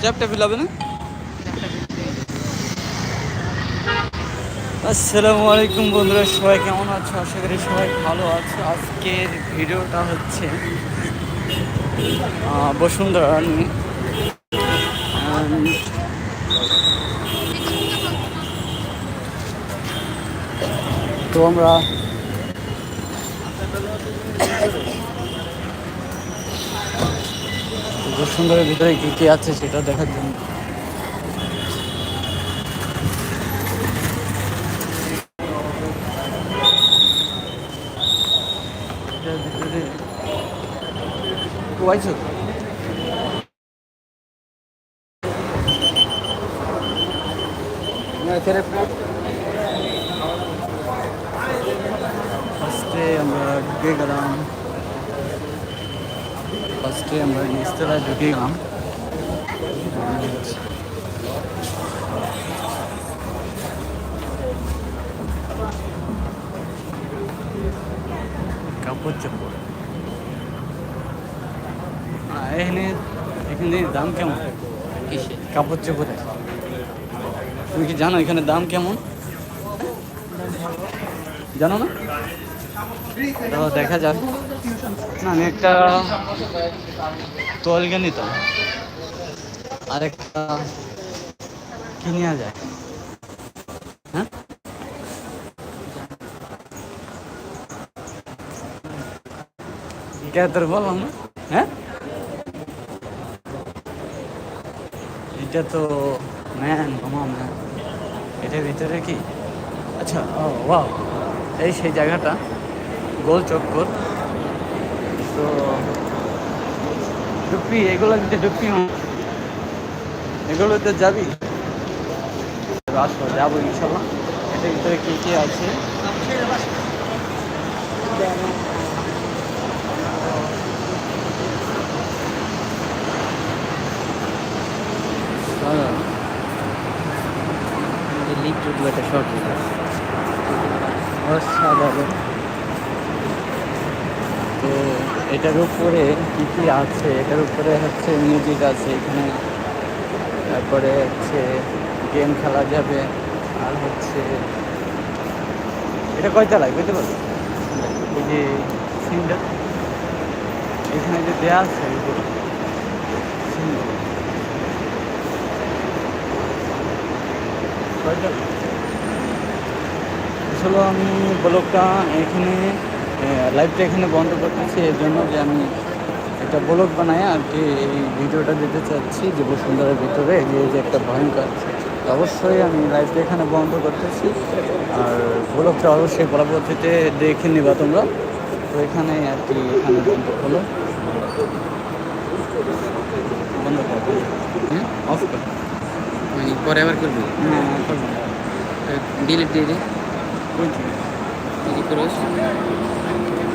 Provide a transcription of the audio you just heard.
চ্যাপটা ফিল হবে না? আসসালামু আলাইকুম বন্ধুরা, সবাই কেমন আছো? আশা করি সবাই ভালো আছো। আজকের ভিডিওটা হচ্ছে বসুন্ধরা নিয়ে। তো আমরা বসুন্ধরার ভিতরে কী কী আছে সেটা দেখার জন্য। কোয়াইছো ফার্স্টে আমরা ঢুকে গেলাম। ফার্স্টে আমরা নিচতলায় ঢুকে গেলাম কাপড় চোপড়। এখানে এখানে দাম কেমন? কাপড় চোপড়ের। তুমি কি জানো এখানে দাম কেমন? জানো না? তো দেখা যাক। না, আমি একটা তোয়ালগা নিতাম। আর একটা কি নেওয়া যায়। হ্যাঁ? এটা তোর বললাম হ্যাঁ? এটা তো ম্যান মামা ম্যান। এটার ভিতরে কি? আচ্ছা ও, ওয়াও। এই সেই জায়গাটা। গোল চক্কর তো ডুপ্পি এগুলো দিতে ডুপ্পি এগুলোতে যাবি। আসো যাব ইনশাল্লাহ। এটার ভিতরে কী কী আছে। লিঙ্ক টু একটা শর্ট অসাধারণ। এটার উপরে কী কী আছে? এটার উপরে হচ্ছে মিউজিক আছে এখানে। তারপরে হচ্ছে গেম খেলা যাবে। আর হচ্ছে এটা কয়টা লাগে বুঝতে পারছ এই যে সিনটা এখানে যে দেয়া আছে আসলে আমি ব্লগটা এখানে লাইভটা এখানে বন্ধ করতেছি এর জন্য যে আমি একটা ব্লগ বানাই আর কি এই ভিডিওটা দিতে চাচ্ছি যে বসুন্ধরার ভিতরে যে এই যে একটা ভয়ঙ্কর। অবশ্যই আমি লাইভটা এখানে বন্ধ করতেছি আর ব্লগটা অবশ্যই পরবর্তীতে দেখে নিবা তোমরা। তো এখানে আর কি এখানে বন্ধ হলো বন্ধ করো অফ কর। মানে পরে আবার করবি? হ্যাঁ করব। ডিলিট দিয়ে দে। Ele grosso.